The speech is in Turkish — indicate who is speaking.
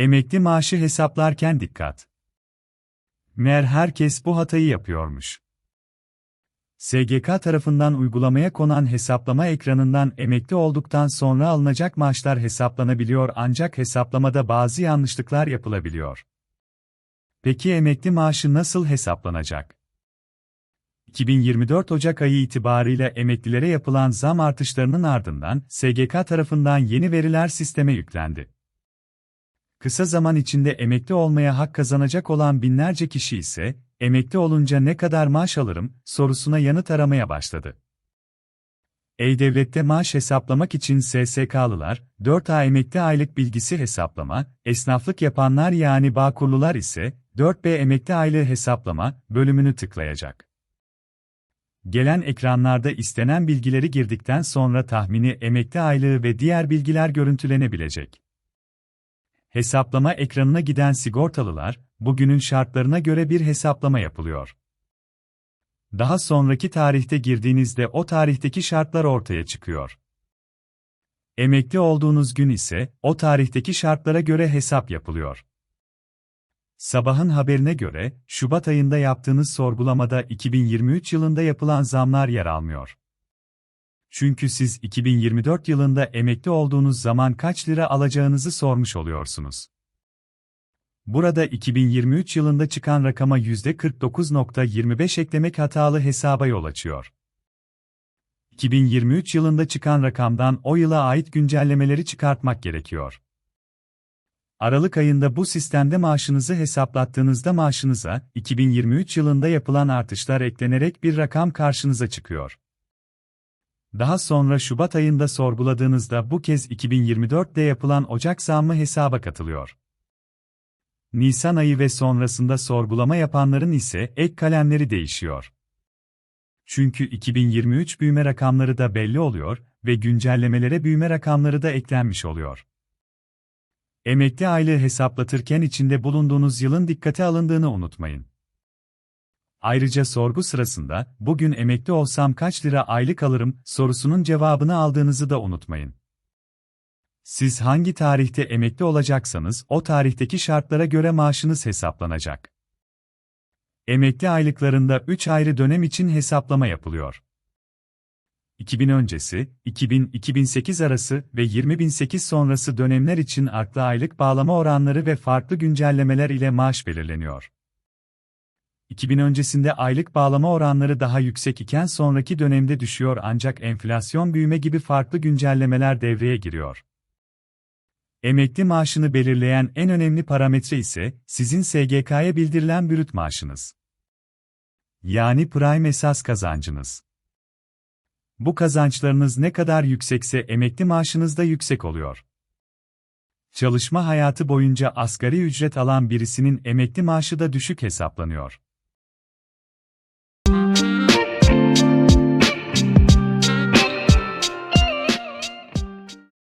Speaker 1: Emekli maaşı hesaplarken dikkat. Meğer herkes bu hatayı yapıyormuş. SGK tarafından uygulamaya konan hesaplama ekranından emekli olduktan sonra alınacak maaşlar hesaplanabiliyor ancak hesaplamada bazı yanlışlıklar yapılabiliyor. Peki emekli maaşı nasıl hesaplanacak? 2024 Ocak ayı itibariyle emeklilere yapılan zam artışlarının ardından SGK tarafından yeni veriler sisteme yüklendi. Kısa zaman içinde emekli olmaya hak kazanacak olan binlerce kişi ise, emekli olunca ne kadar maaş alırım sorusuna yanıt aramaya başladı. E-Devlet'te maaş hesaplamak için SSK'lılar, 4A emekli aylık bilgisi hesaplama, esnaflık yapanlar yani Bağkurlular ise 4B emekli aylığı hesaplama bölümünü tıklayacak. Gelen ekranlarda istenen bilgileri girdikten sonra tahmini emekli aylığı ve diğer bilgiler görüntülenebilecek. Hesaplama ekranına giden sigortalılar, bugünün şartlarına göre bir hesaplama yapılıyor. Daha sonraki tarihte girdiğinizde o tarihteki şartlar ortaya çıkıyor. Emekli olduğunuz gün ise o tarihteki şartlara göre hesap yapılıyor. Sabahın haberine göre, Şubat ayında yaptığınız sorgulamada 2023 yılında yapılan zamlar yer almıyor. Çünkü siz 2024 yılında emekli olduğunuz zaman kaç lira alacağınızı sormuş oluyorsunuz. Burada 2023 yılında çıkan rakama %49.25 eklemek hatalı hesaba yol açıyor. 2023 yılında çıkan rakamdan o yıla ait güncellemeleri çıkartmak gerekiyor. Aralık ayında bu sistemde maaşınızı hesaplattığınızda maaşınıza 2023 yılında yapılan artışlar eklenerek bir rakam karşınıza çıkıyor. Daha sonra Şubat ayında sorguladığınızda bu kez 2024'de yapılan Ocak zammı hesaba katılıyor. Nisan ayı ve sonrasında sorgulama yapanların ise ek kalemleri değişiyor. Çünkü 2023 büyüme rakamları da belli oluyor ve güncellemelere büyüme rakamları da eklenmiş oluyor. Emekli aylığı hesaplatırken içinde bulunduğunuz yılın dikkate alındığını unutmayın. Ayrıca sorgu sırasında, bugün emekli olsam kaç lira aylık alırım sorusunun cevabını aldığınızı da unutmayın. Siz hangi tarihte emekli olacaksanız o tarihteki şartlara göre maaşınız hesaplanacak. Emekli aylıklarında 3 ayrı dönem için hesaplama yapılıyor. 2000 öncesi, 2000-2008 arası ve 2008 sonrası dönemler için akla aylık bağlama oranları ve farklı güncellemeler ile maaş belirleniyor. 2000 öncesinde aylık bağlama oranları daha yüksek iken sonraki dönemde düşüyor ancak enflasyon büyüme gibi farklı güncellemeler devreye giriyor. Emekli maaşını belirleyen en önemli parametre ise sizin SGK'ya bildirilen brüt maaşınız. Yani prime esas kazancınız. Bu kazançlarınız ne kadar yüksekse emekli maaşınız da yüksek oluyor. Çalışma hayatı boyunca asgari ücret alan birisinin emekli maaşı da düşük hesaplanıyor.